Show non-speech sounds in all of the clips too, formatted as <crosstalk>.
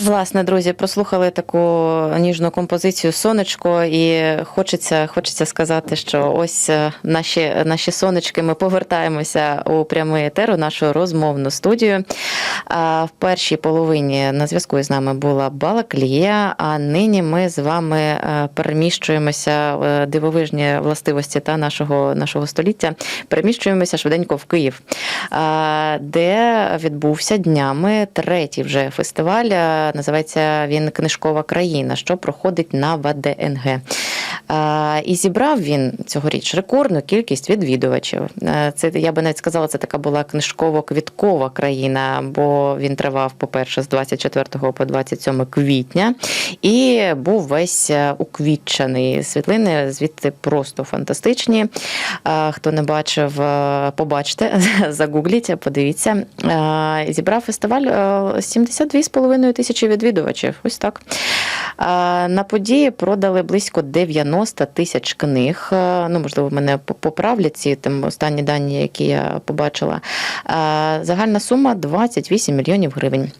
Власне, друзі, прослухали таку ніжну композицію Сонечко, і хочеться, хочеться сказати, що ось е, наші, наші сонечки. Ми повертаємося у прямий етер, нашу розмовну студію. А В першій половині на зв'язку з нами була Балаклія. А нині ми з вами е, переміщуємося в дивовижні властивості та нашого, нашого століття. Переміщуємося швиденько в Київ, де відбувся днями третій вже фестиваль. Називається він Книжкова країна, що проходить на ВДНГ. І зібрав він цьогоріч рекордну кількість відвідувачів. Е, Це я би навіть сказала, це така була книжково-квіткова країна, бо він тривав, по-перше, з 24 по 27 квітня і був весь е, уквітчений. Світлини звідти просто фантастичні. Хто не бачив, е, побачте, <laughs> загугліть, подивіться. Зібрав фестиваль е, 72,5 тисячі відвідувачів. Ось так. На події продали близько 90 тисяч книг. Е, Ну, можливо, мене по- поправлять ці там останні дані, які я побачила. Загальна сума 28 мільйонів гривень.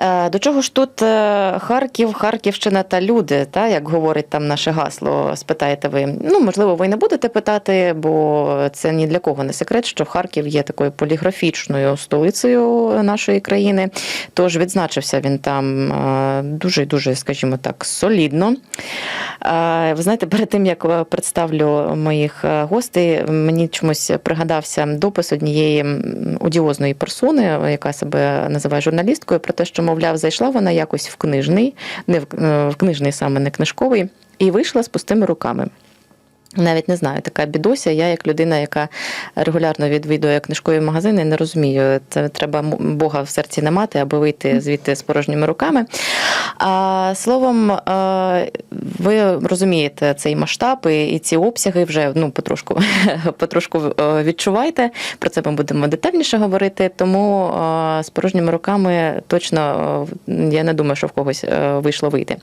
Е, До чого ж тут е, Харків, Харківщина та люди, та як говорить там наше гасло, спитаєте ви. Ну, можливо, ви не будете питати, бо це ні для кого не секрет, що Харків є такою поліграфічною столицею нашої країни. Тож відзначився він там е, дуже дуже, скажімо так, солідно. Ви знаєте, перед тим як е, представлю моїх е, гостей, мені чомусь пригадався допис однієї одіозної персони, яка себе називає журналісткою, про те, що, мовляв, зайшла вона якось в книжний, не в, е, в книжний саме не книжковий, і вийшла з пустими руками. Навіть не знаю, така бідося. Я, як людина, яка регулярно відвідує книжкові магазини, не розумію. Це треба Бога в серці не мати, аби вийти звідти з порожніми руками. А словом, е, ви розумієте цей масштаб і і ці обсяги вже ну, потрошку, <laughs> потрошку е, відчуваєте. Про це ми будемо детальніше говорити. Тому е, з порожніми руками точно я не думаю, що в когось вийшло вийти.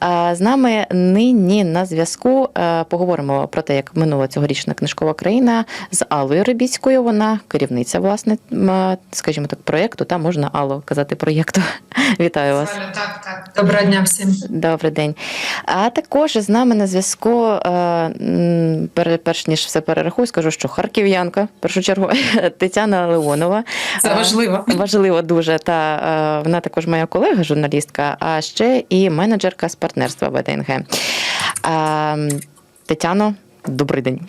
А З нами нині на зв'язку поговоримо про те, як минула цьогорічна книжкова країна з Аллою Рибіцькою. Вона керівниця, власне, скажімо так, проєкту. Та можна Алло казати проєкту. <laughs> Вітаю вас. Так, так. Доброго дня всім. Добрий день. А також з нами на зв'язку, е, перш ніж все перерахую, скажу, що харків'янка, в першу чергу, <laughs> Тетяна Леонова. Це Е, важливо. Важливо дуже. Та е, вона також моя колега, журналістка, а ще і менеджерка з партнерства ВДНГ. А, Тетяно, добрий день.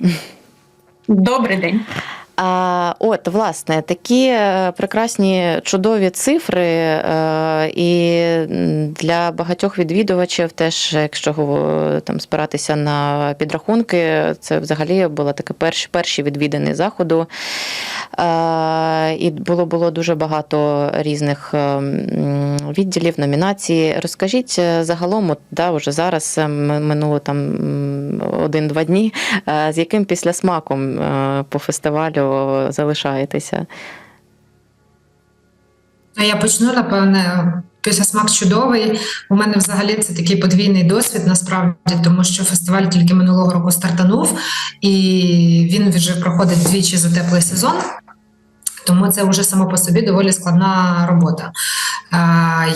Добрий день. От, власне, такі е, прекрасні чудові цифри, е, і для багатьох відвідувачів, теж, якщо там спиратися на підрахунки, це взагалі було таке перші, перші відвідини заходу. І було, було дуже багато різних е, відділів, номінацій. Розкажіть е, загалом, от, да, вже зараз е, минуло там один-два дні. е, З яким післясмаком е, по фестивалю залишаєтеся? Я почну, напевне, після смак чудовий. У мене взагалі це такий подвійний досвід, насправді, тому що фестиваль тільки минулого року стартанув, і він вже проходить двічі за теплий сезон. Тому це вже само по собі доволі складна робота.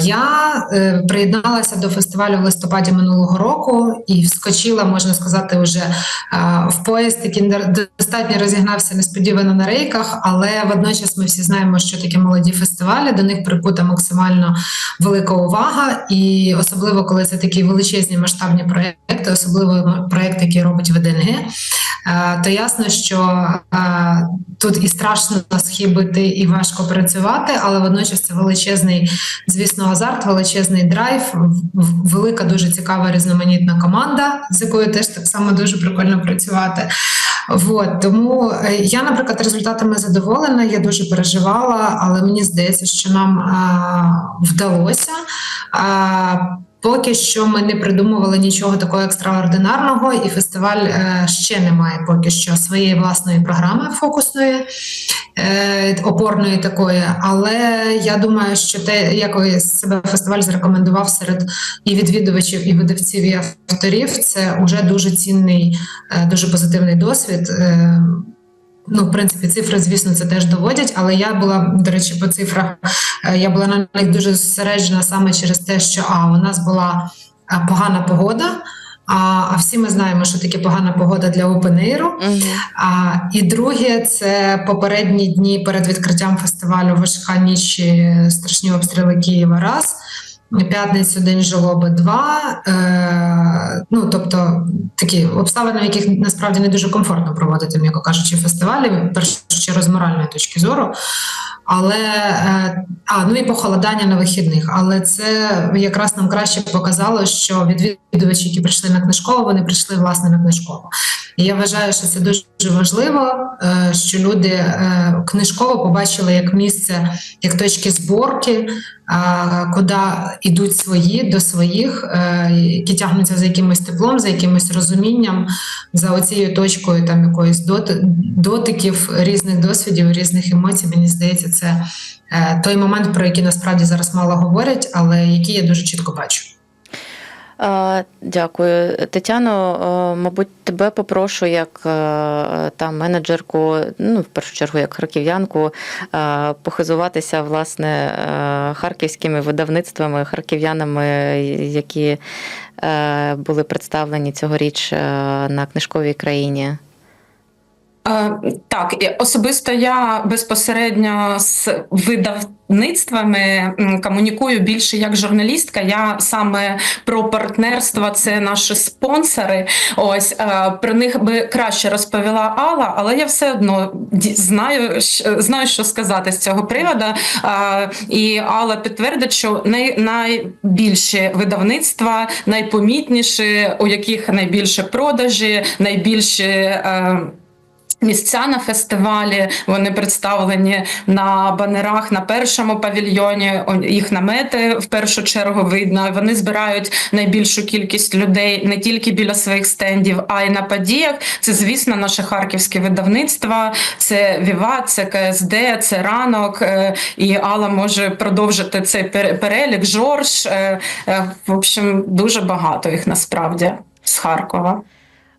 Я е, приєдналася до фестивалю в листопаді минулого року і вскочила, можна сказати, вже е, в поїзд, який достатньо розігнався несподівано на рейках, але водночас ми всі знаємо, що такі молоді фестивалі, до них прикута максимально велика увага, і особливо коли це такі величезні масштабні проекти, особливо проект, який робить ВДНГ. Е, То ясно, що е, тут і страшно схибити, і важко працювати, але водночас це величезний, звісно, азарт, величезний драйв, велика, дуже цікава різноманітна команда, з якою теж так само дуже прикольно працювати. Вот, тому е, я, наприклад, результатами задоволена, я дуже переживала, але мені здається, що нам а, вдалося. А, Поки що ми не придумували нічого такого екстраординарного, і фестиваль е, ще не має поки що своєї власної програми фокусної, е, опорної такої. Але я думаю, що те, як себе фестиваль зарекомендував серед і відвідувачів, і видавців, і авторів, це вже дуже цінний, е, дуже позитивний досвід. Ну, в принципі, цифри, звісно, це теж доводять, але я була, до речі, по цифрах, е, я була на них дуже зосереджена саме через те, що а у нас була е, погана погода. А, а всі ми знаємо, що таке погана погода для опенейру. А, і друге, це попередні дні перед відкриттям фестивалю Важка ніч страшні обстріли Києва. Раз. П'ятницю день жалоби два. Е, ну тобто такі обставини, в яких насправді не дуже комфортно проводити, м'яко кажучи, фестивалі, чергу з моральної точки зору. Але е, а ну і похолодання на вихідних. Але це якраз нам краще показало, що відвідувачі, які прийшли на книжкову, вони прийшли власне на книжкову. І я вважаю, що це дуже важливо, е, що люди е, книжково побачили як місце, як точки зборки, куди йдуть свої до своїх, які тягнуться за якимось теплом, за якимось розумінням, за оцією точкою там якоїсь доти- дотиків, різних досвідів, різних емоцій. Мені здається, це е, той момент, про який насправді зараз мало говорять, але який я дуже чітко бачу. Дякую. Тетяно, мабуть, тебе попрошу як е, там менеджерку, ну, в першу чергу, як харків'янку, е, похизуватися власне харківськими видавництвами, харків'янами, які були представлені цьогоріч на книжковій країні. Е, Так, особисто я безпосередньо з видавництвами комунікую більше як журналістка. Я саме про партнерство, це наші спонсори. Ось е, про них би краще розповіла Алла, але я все одно знаю, знаю, що сказати з цього приводу. Е, І Алла підтвердить, що най, найбільші видавництва, найпомітніші, у яких найбільше продажі, найбільше. Місця на фестивалі вони представлені на банерах на першому павільйоні. Їх намети в першу чергу видно. Вони збирають найбільшу кількість людей не тільки біля своїх стендів, а й на подіях. Це, звісно, наше харківське видавництво. Це Віват, це КСД, це ранок. е, І Алла може продовжити цей пере- перелік. Жорж. е, е, В общем, дуже багато їх насправді з Харкова.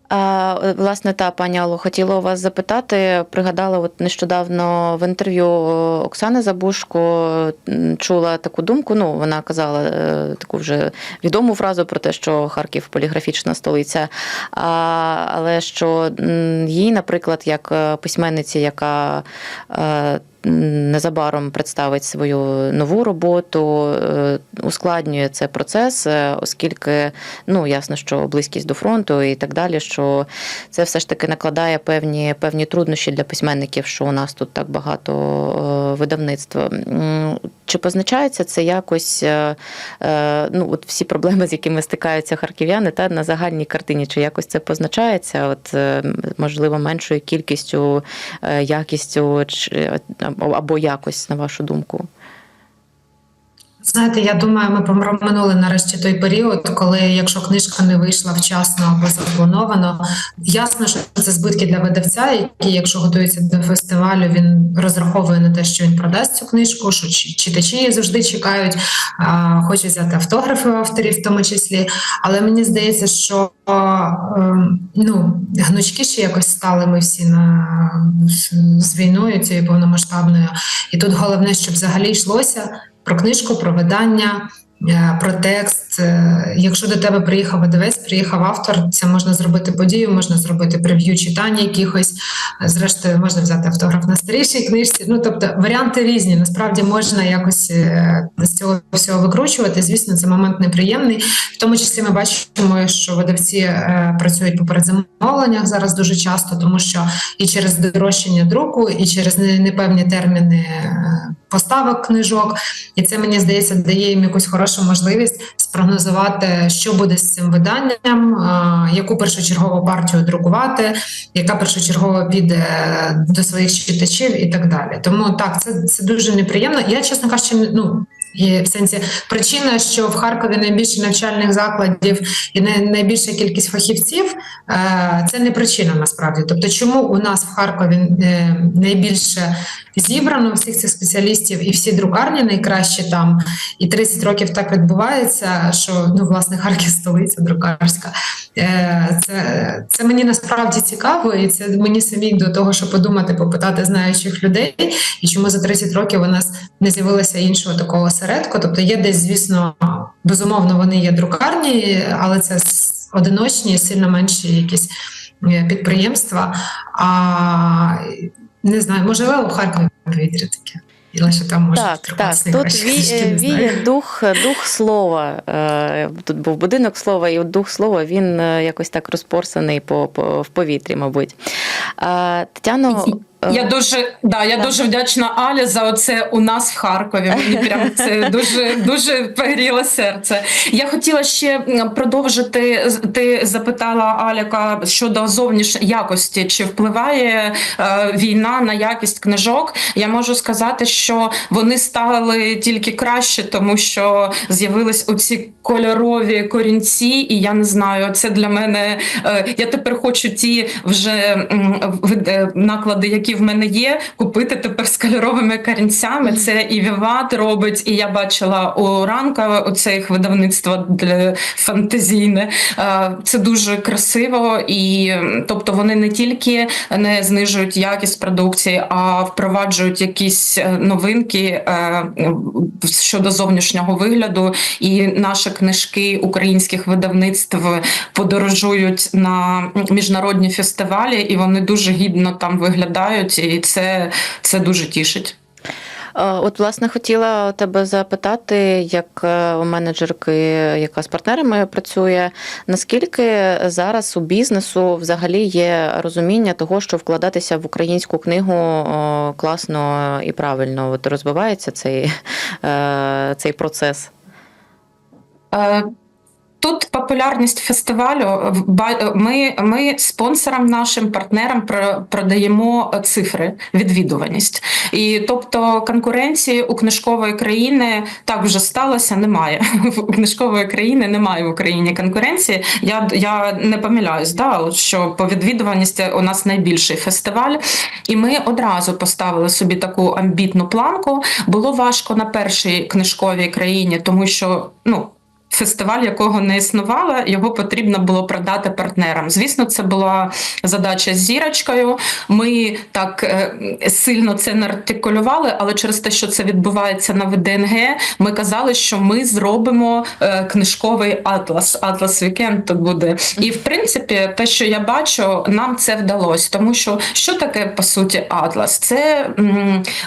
А, е, власне, та пані Алло, хотіла у вас запитати. Пригадала, от нещодавно в інтерв'ю Оксани Забушко чула таку думку. Ну, вона казала е, таку вже відому фразу про те, що Харків поліграфічна столиця. А, але що їй, наприклад, як е, письменниці, яка е, незабаром представить свою нову роботу, е, ускладнює це процес, е, оскільки ну ясно, що близькість до фронту і так далі, що це все ж таки накладає певні певні труднощі для письменників, що у нас тут так багато е, видавництв. М, Чи позначається це якось ну от всі проблеми, з якими стикаються харків'яни, та на загальній картині, чи якось це позначається? От можливо меншою кількістю, якістю або- якось, на вашу думку? Знаєте, я думаю, ми проминули нарешті той період, коли якщо книжка не вийшла вчасно або заплановано, ясно, що це збитки для видавця, який, якщо готується до фестивалю, він розраховує на те, що він продасть цю книжку, що читачі її завжди чекають, хочуть взяти автографи авторів, в тому числі. Але мені здається, що ем, ну, гнучки якось стали ми всі на з війною цією повномасштабною. І тут головне, щоб взагалі йшлося про книжку, про видання, е, про текст. Е, Якщо до тебе приїхав видавець, приїхав автор, це можна зробити подію, можна зробити прев'ю читання якихось. Зрештою, можна взяти автограф на старішій книжці. Ну тобто варіанти різні. Насправді можна якось е, з цього всього викручувати. Звісно, це момент неприємний. В тому числі ми бачимо, що видавці працюють по передзамовленнях зараз дуже часто, тому що і через дорожчання друку, і через непевні терміни поставок книжок. І це мені здається дає їм якусь хорошу можливість спрогнозувати, що буде з цим виданням, яку першочергову партію друкувати, яка першочергово піде до своїх читачів і так далі. Тому так, це, це дуже неприємно. Я, чесно кажучи, ну. І в сенсі причина, що в Харкові найбільше навчальних закладів і най- найбільша кількість фахівців, е, це не причина насправді. Тобто, чому у нас в Харкові е, найбільше зібрано всіх цих спеціалістів і всі друкарні найкращі там, і 30 років так відбувається, що ну власне Харків столиця друкарська. Е, Це, це мені насправді цікаво, і це мені самі до того, щоб подумати, попитати знаючих людей, і чому за 30 років у нас не з'явилося іншого такого осередку. Тобто є десь, звісно, безумовно, вони є друкарні, але це одиночні, сильно менші якісь е, підприємства. А не знаю, можливо, у Харкові повітря таке. І лише там може Так, так. Тут ві, віє дух, дух слова. Е, Тут був будинок слова, і дух слова він е, якось так розпорсаний по, по в повітрі, мабуть. Тетяно, Я дуже да, я Так. дуже вдячна Алі за оце у нас в Харкові. Мені прям це <laughs> дуже дуже погріло серце. Я хотіла ще продовжити. Ти запитала Аляка щодо зовнішньої якості, чи впливає е, війна на якість книжок. Я можу сказати, що вони стали тільки краще, тому що з'явились оці кольорові корінці, і я не знаю, це для мене. е, я тепер хочу ті вже е, наклади, які в мене є, купити тепер з кольоровими корінцями. Це і Віват робить, і я бачила у ранка оце їх видавництво для фантазійне. Е, Це дуже красиво, і тобто вони не тільки не знижують якість продукції, а впроваджують якісь е, новинки е, щодо зовнішнього вигляду. І наші книжки українських видавництв подорожують на міжнародні фестивалі, і вони дуже гідно там виглядають, і це, це дуже тішить. От, власне, хотіла тебе запитати, як е, у менеджерки, яка з партнерами працює, наскільки зараз у бізнесу взагалі є розуміння того, що вкладатися в українську книгу класно і правильно От розвивається цей, е, цей процес? Е, Тут популярність фестивалю. Ми, ми спонсорам нашим партнерам про- продаємо цифри, відвідуваність. І тобто конкуренції у книжкової країни так вже сталося, немає. <laughs> У книжкової країни немає в Україні конкуренції. Я, я не помиляюсь, да, що по відвідуваності у нас найбільший фестиваль. І ми одразу поставили собі таку амбітну планку. Було важко на першій книжковій країні, тому що ну. Фестиваль, якого не існувало, його потрібно було продати партнерам. Звісно, це була задача з зірочкою. Ми так е, сильно це не артикулювали, але через те, що це відбувається на ВДНГ, ми казали, що ми зробимо е, книжковий атлас. Атлас Вікенд тут буде. І в принципі, те, що я бачу, нам це вдалося. Тому що що таке по суті атлас? Це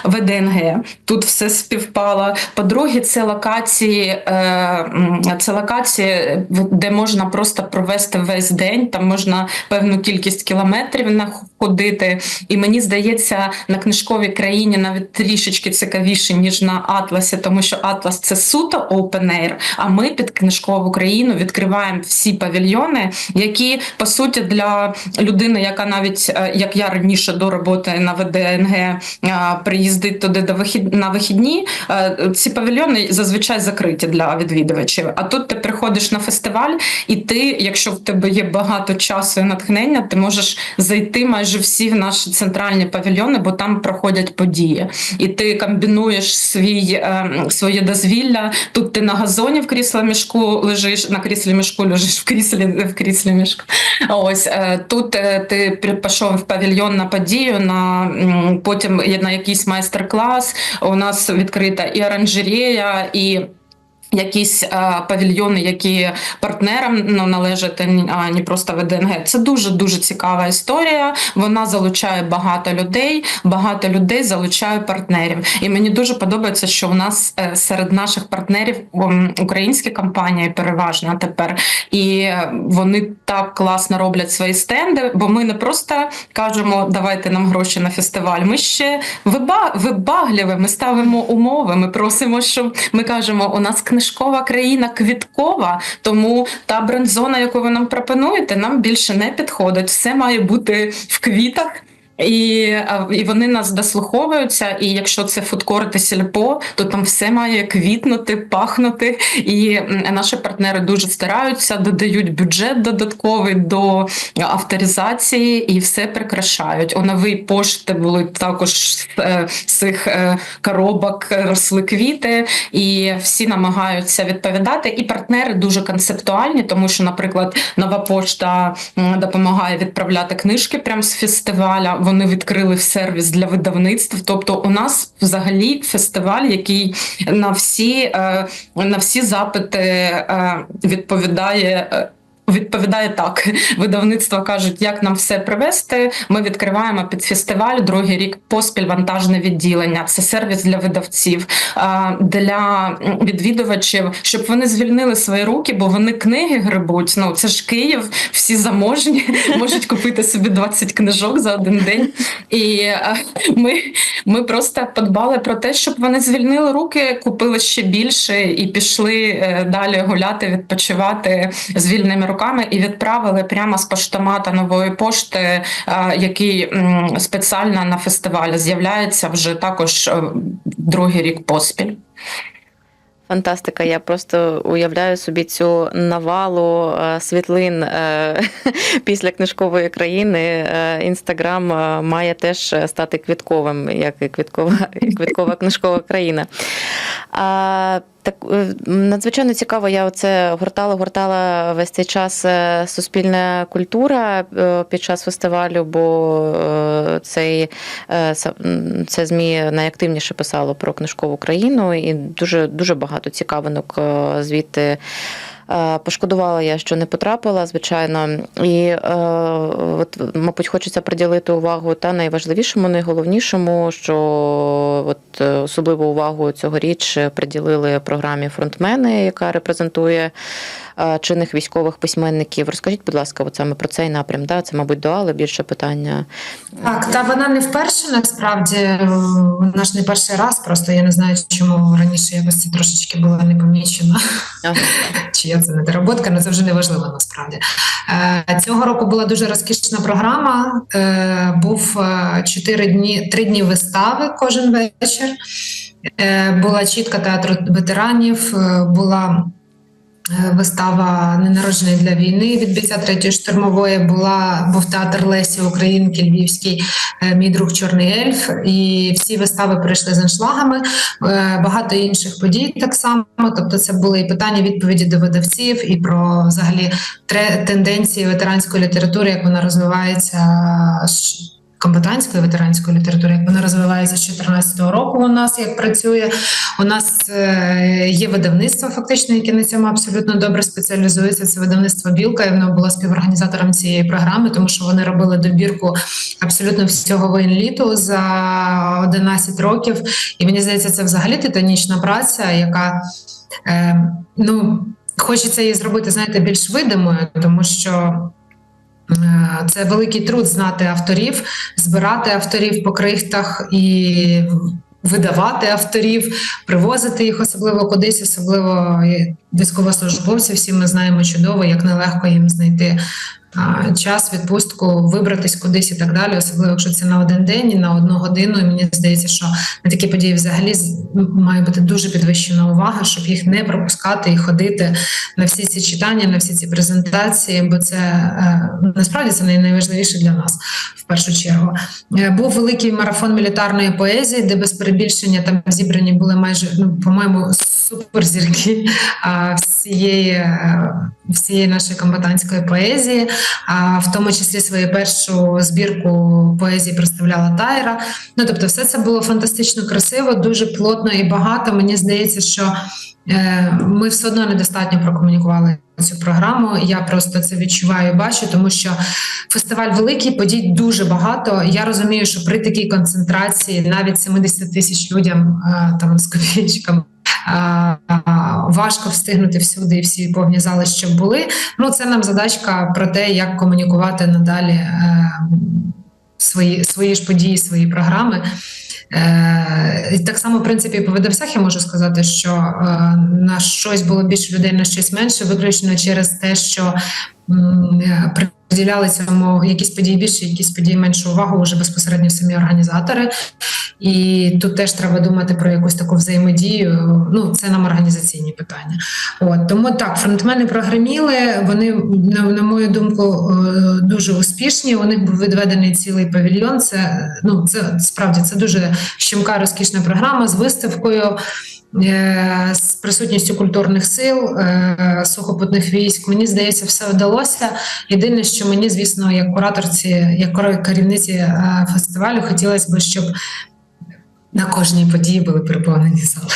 ВДНГ. Тут все співпало. По-друге, це локації. Е, це локації, де можна просто провести весь день. Там можна певну кількість кілометрів находити. І мені здається, на книжковій країні навіть трішечки цікавіше, ніж на Атласі, тому що Атлас це суто open air, а ми під книжкову країну відкриваємо всі павільйони, які по суті для людини, яка навіть е, як я раніше до роботи на ВДНГ е, приїздить туди до на вихідні. е, Ці павільйони зазвичай закриті для відвідувачів. А тут ти приходиш на фестиваль, і ти, якщо в тебе є багато часу і натхнення, ти можеш зайти майже всі в наші центральні павільйони, бо там проходять події. І ти комбінуєш свій, е, своє дозвілля. Тут ти на газоні в крісло мішку лежиш, на кріслі мішку лежиш в кріслі в кріслі мішку. Ось е, тут е, ти пішов в павільйон на подію, на потім на якийсь майстер-клас. У нас відкрита і оранжерея, і якісь е, павільйони, які партнерам ну, належать, а а не просто ВДНГ. Це дуже дуже цікава історія. Вона залучає багато людей, багато людей залучає партнерів. І мені дуже подобається, що у нас е, серед наших партнерів українські компанії переважно тепер, і вони так класно роблять свої стенди, бо ми не просто кажемо, давайте нам гроші на фестиваль. Ми ще виба- вибагливі, ми ставимо умови. Ми просимо, щоб ми кажемо, у нас книжкова країна квіткова, тому та бренд-зона, яку ви нам пропонуєте, нам більше не підходить. Все має бути в квітах. І, і вони нас дослуховуються. І якщо це фудкорти сільпо, то там все має квітнути, пахнути. І наші партнери дуже стараються, додають бюджет додатковий до авторизації і все прикрашають. У новій пошти були також е, цих е, коробок росли квіти, і всі намагаються відповідати. І партнери дуже концептуальні, тому що, наприклад, нова пошта допомагає відправляти книжки прямо з фестиваля. Вони відкрили сервіс для видавництв. Тобто, у нас взагалі фестиваль, який на всі, е, на всі запити е, відповідає. Відповідає так. <laughs> Видавництва кажуть, як нам все привезти. Ми відкриваємо під фестиваль другий рік поспіль вантажне відділення. Це сервіс для видавців, для відвідувачів, щоб вони звільнили свої руки, бо вони книги грибуть. Ну це ж Київ, всі заможні, <laughs> можуть купити собі 20 книжок за один день. І ми, ми просто подбали про те, щоб вони звільнили руки, купили ще більше і пішли е, далі гуляти, відпочивати з вільними руками і відправили прямо з поштомата нової пошти, е, який спеціально на фестивалі з'являється вже також е, другий рік поспіль. Фантастика. Я просто уявляю собі цю навалу е, світлин <laughs> після книжкової країни. Інстаграм має теж стати квітковим, як і квіткова, <laughs> квіткова книжкова країна. Так е, надзвичайно цікаво. Я оце гортала, гортала весь цей час е, суспільна культура е, під час фестивалю, бо цей це змі найактивніше писало про книжкову країну, і дуже дуже багато цікавинок звідти. Е, Пошкодувала я, що не потрапила, звичайно, і е, от, мабуть, хочеться приділити увагу та найважливішому, найголовнішому, що от особливу увагу цьогоріч приділили програмі фронтмени, яка репрезентує е, чинних військових письменників. Розкажіть, будь ласка, от саме про цей напрям. Да? Це, мабуть, до Алли більше питання. Так, та вона не вперше насправді вона ж не перший раз. Просто я не знаю, чому раніше якось це трошечки було не помічено. Ага. Чи я це недоработка, але це вже не важливо насправді. Е, Цього року була дуже розкішна програма. Е, Був е, чотири дні, три дні вистави кожен вечір. Була чітка театру ветеранів, була вистава Ненароджений для війни від 53-ї штурмової. Була був театр Лесі Українки Львівський, е, мій друг Чорний Ельф. І всі вистави пройшли з аншлагами. Е, Багато інших подій так само. Тобто, це були і питання відповіді до видавців, і про взагалі тенденції ветеранської літератури, як вона розвивається. Комбатантської ветеранської літератури, як вона розвивається з 2014 року. У нас як працює. У нас е, є видавництво, фактично, яке на цьому абсолютно добре спеціалізується. Це видавництво Білка, і воно було співорганізатором цієї програми, тому що вони робили добірку абсолютно всього воєнліту за 11 років. І мені здається, це взагалі титанічна праця, яка е, ну хочеться її зробити, знаєте, більш видимою, тому що. Е, Це великий труд знати авторів, збирати авторів по крихтах і видавати авторів, привозити їх особливо кудись, особливо військовослужбовців. Всі ми знаємо чудово, як нелегко їм знайти час, відпустку, вибратись кудись і так далі. Особливо, якщо це на один день і на одну годину. І мені здається, що на такі події взагалі має бути дуже підвищена увага, щоб їх не пропускати і ходити на всі ці читання, на всі ці презентації, бо це е, насправді це найважливіше для нас в першу чергу. Е, Був великий марафон мілітарної поезії, де без перебільшення там зібрані були майже ну, по-моєму, суперзірки всієї, е, всієї нашої комбатантської поезії. А в тому числі свою першу збірку поезії представляла Тайра. Ну тобто, все це було фантастично красиво, дуже плотно і багато. Мені здається, що ми все одно недостатньо прокомунікували цю програму. Я просто це відчуваю бачу, тому що фестиваль великий, подій дуже багато. Я розумію, що при такій концентрації навіть 70 тисяч людям е, там з копійчиками. а, Важко встигнути всюди і всі повні зали, щоб були. Ну, це нам задачка про те, як комунікувати надалі е, свої, свої ж події, свої програми. Е, так само, в принципі, по видавцях я можу сказати, що е, на щось було більше людей, на щось менше, виключно через те, що приділяли цьому якісь події більше, якісь події меншу увагу вже безпосередньо самі організатори. І тут теж треба думати про якусь таку взаємодію. Ну, це нам організаційні питання. От тому так, фронтмени прогреміли. Вони на, на мою думку е, дуже успішні. У них був відведений цілий павільйон. Це ну це справді це дуже щемка розкішна програма з виставкою. Е, З присутністю культурних сил, е, сухопутних військ, мені здається, все вдалося. Єдине, що мені, звісно, як кураторці, як керівниці е, фестивалю, хотілося б, щоб на кожній події були переповнені зали.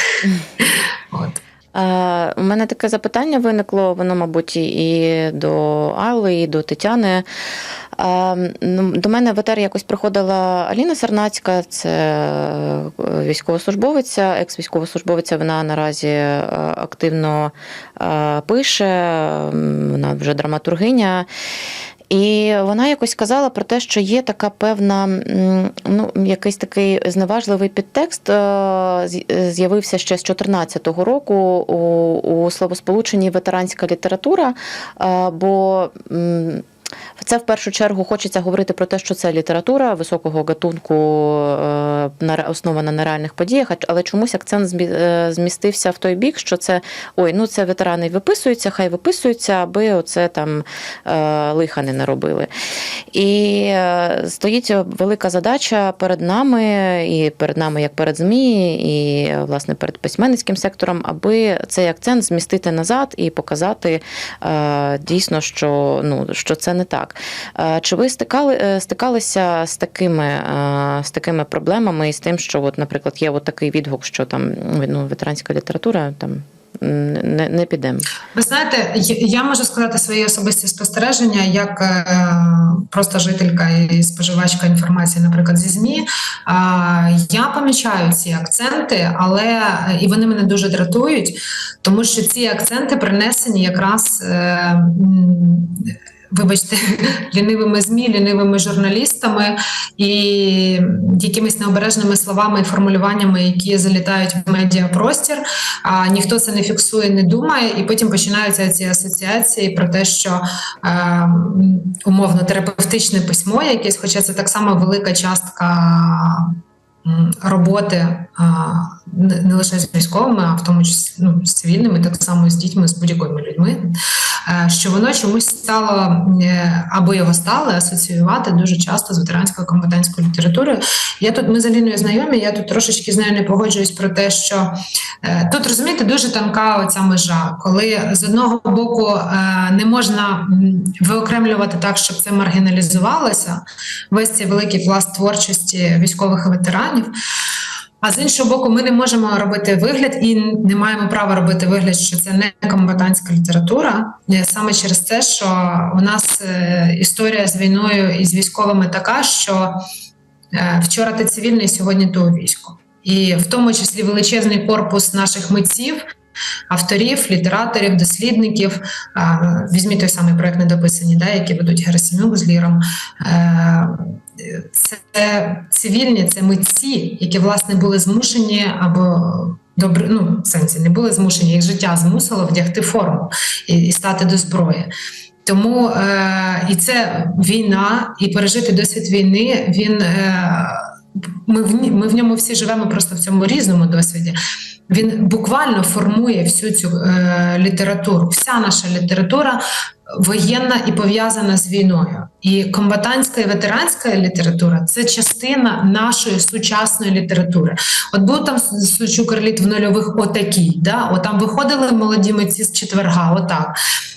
От. Е, У мене таке запитання виникло, воно, мабуть, і до Алли, і до Тетяни. Е, ну, До мене в етер якось приходила Аліна Сарнацька, це е, військовослужбовиця, екс-військовослужбовиця. Вона наразі активно пише, вона вже драматургиня. І вона якось сказала про те, що є така певна, ну, якийсь такий зневажливий підтекст, е, е, з'явився ще з 2014 року у, у словосполученні ветеранська література, е, бо це в першу чергу хочеться говорити про те, що це література високого гатунку, е, на основана на реальних подіях, але чомусь акцент е, змістився в той бік, що це ой, ну це ветерани виписуються, хай виписуються, аби оце там е, лиха не наробили. І стоїть велика задача перед нами, і перед нами, як перед ЗМІ, і власне перед письменницьким сектором, аби цей акцент змістити назад і показати дійсно, що, ну, що це не так. Е, Чи ви стикали, е, стикалися з такими, е, з такими проблемами і з тим, що, от, наприклад, є от такий відгук, що там ну, ветеранська література там не, не підемо? Ви знаєте, я- можу сказати свої особисті спостереження як просто жителька і споживачка інформації, наприклад, зі ЗМІ. Я помічаю ці акценти, але і вони мене дуже дратують, тому що ці акценти принесені якраз. Вибачте, <laughs> лінивими змі, лінивими журналістами і якимись необережними словами і формулюваннями, які залітають в медіапростір, а ніхто це не фіксує, не думає, і потім починаються ці асоціації про те, що е, умовно терапевтичне письмо якесь, хоча це так само велика частка. Роботи не лише з військовими, а в тому числі ну, з цивільними, так само з дітьми, з будь-якими людьми, е, що воно чомусь стало е, або його стали асоціювати дуже часто з ветеранською компетентською літературою. Я тут ми з Аліною знайомі, я тут трошечки з нею не погоджуюсь про те, що Е, Тут розумієте, дуже тонка оця межа, коли з одного боку не можна виокремлювати так, щоб це маргіналізувалося, весь цей великий пласт творчості військових ветеранів. А з іншого боку, ми не можемо робити вигляд і не маємо права робити вигляд, що це не комбатантська література. Е, Саме через те, що у нас е, історія з війною і з військовими така, що е, вчора ти цивільний, сьогодні ти у війську і в тому числі величезний корпус наших митців, авторів, літераторів, дослідників. Візьміть той самий проект недописані, да, які ведуть Герасимюк з Ліром. Е, Це цивільні, це митці, які власне були змушені або добре, ну в сенсі не були змушені, їх життя змусило вдягти форму і, і стати до зброї. Тому е, і це війна, і пережити досвід війни. Він е, ми в ми в ньому всі живемо просто в цьому різному досвіді. Він буквально формує всю цю е, літературу. Вся наша література воєнна і пов'язана з війною. І комбатантська і ветеранська література це частина нашої сучасної літератури. От був там Сучукарліт в нульових отакій. да? От виходили молоді митці з четверга, отак.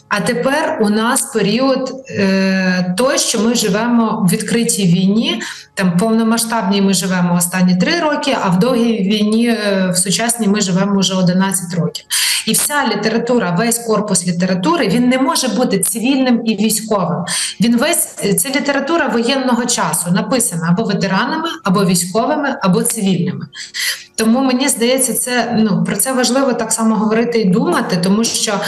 А тепер у нас період е, той, що ми живемо в відкритій війні. Там повномасштабній ми живемо останні три роки, а в довгій війні е, в сучасній ми живемо вже 11 років. І вся література, весь корпус літератури, він не може бути цивільним і військовим. Він весь це література воєнного часу, написана або ветеранами, або військовими, або цивільними. Тому мені здається, це ну про це важливо так само говорити і думати, тому що.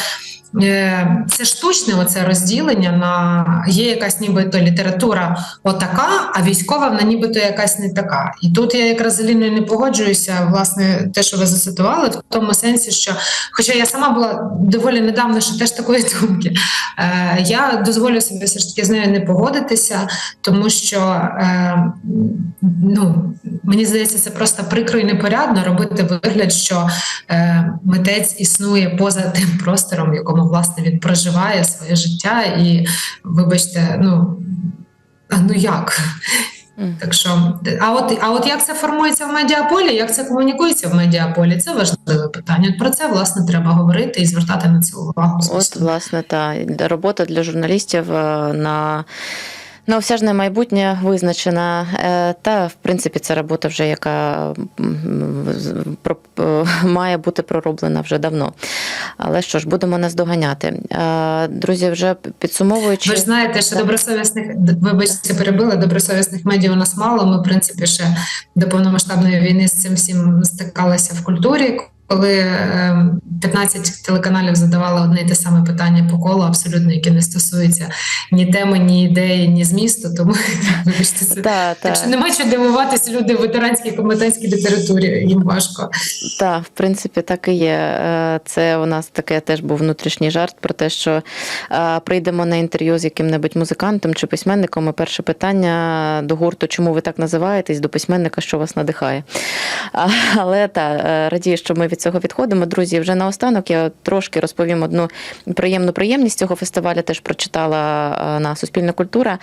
Е, це штучне оце розділення на є якась нібито література отака, а військова вона нібито якась не така. І тут я якраз з не погоджуюся, власне, те, що ви зацитували, в тому сенсі, що, хоча я сама була доволі недавно ще теж такої думки, е, я дозволю собі все ж таки з нею не погодитися, тому що е, ну, мені здається, це просто прикро і непорядно робити вигляд, що е, митець існує поза тим простором, в якому власне він проживає своє життя, і вибачте, ну. А ну як? Так що, а от, а от як це формується в медіаполі, як це комунікується в медіаполі, це важливе питання. От про це власне треба говорити і звертати на це увагу. От, власне, та робота для журналістів е, на. На осяжне майбутнє визначена, Е, та в принципі це робота вже яка е, має бути пророблена вже давно. Але що ж, будемо наздоганяти. Е, Друзі, вже підсумовуючи. Ви ж знаєте, що добросовісних вибачте, перебили добросовісних медіа у нас мало. Ми, в принципі, ще до повномасштабної війни з цим всім стикалися в культурі. Коли 15 телеканалів задавали одне й те саме питання по колу, абсолютно яке не стосується ні теми, ні ідеї, ні змісту, тому <laughs> вибачте це. Та. Так що нема чого дивуватися люди в ветеранській комитетській літературі. Їм важко. Так, в принципі, так і є. Е, Це у нас таке теж був внутрішній жарт про те, що е, прийдемо на інтерв'ю з яким-небудь музикантом чи письменником. І перше питання до гурту, чому ви так називаєтесь, до письменника, що вас надихає. Але та е, радію, що ми від цього відходимо. Друзі, вже наостанок я трошки розповім одну приємну приємність цього фестивалю. Теж прочитала е, на Суспільна культура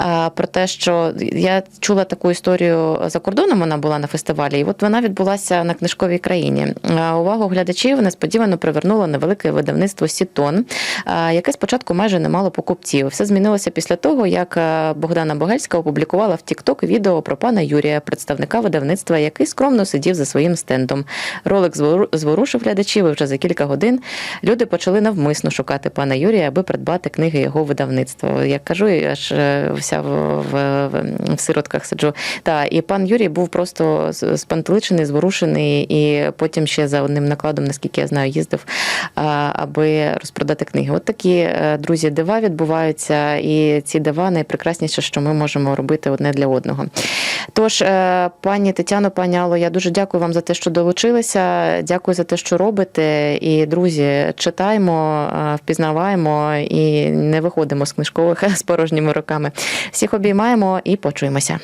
е, про те, що я чула таку історію за кордоном. Вона була на фестивалі, і от вона відбулася на книжковій країні. Е, Увагу глядачів несподівано привернуло невелике видавництво Сітон, яке спочатку майже не мало покупців. Все змінилося після того, як Богдана Богельська опублікувала в TikTok відео про пана Юрія, представника видавництва, який скромно сидів за своїм стендом. Ролик звору- зворушив глядачів, і вже за кілька годин люди почали навмисно шукати пана Юрія, аби придбати книги його видавництва. Як кажу, я аж е, вся в, в, в, сиротках сиджу. Та і пан Юрій був просто спантеличений, зворушений, і потім ще за одним накладом, наскільки я знаю, їздив, а, аби розпродати книги. От такі е, друзі, дива відбуваються, і ці дива найпрекрасніше, що ми можемо робити одне для одного. Тож, е, пані Тетяно, пані Алло, я дуже дякую вам за те, що долучилися. Дякую за те, що робите. І друзі, читаємо, е, впізнаваємо і не виходимо з книжкових з порожніми руками. Всіх обіймаємо і почуємося.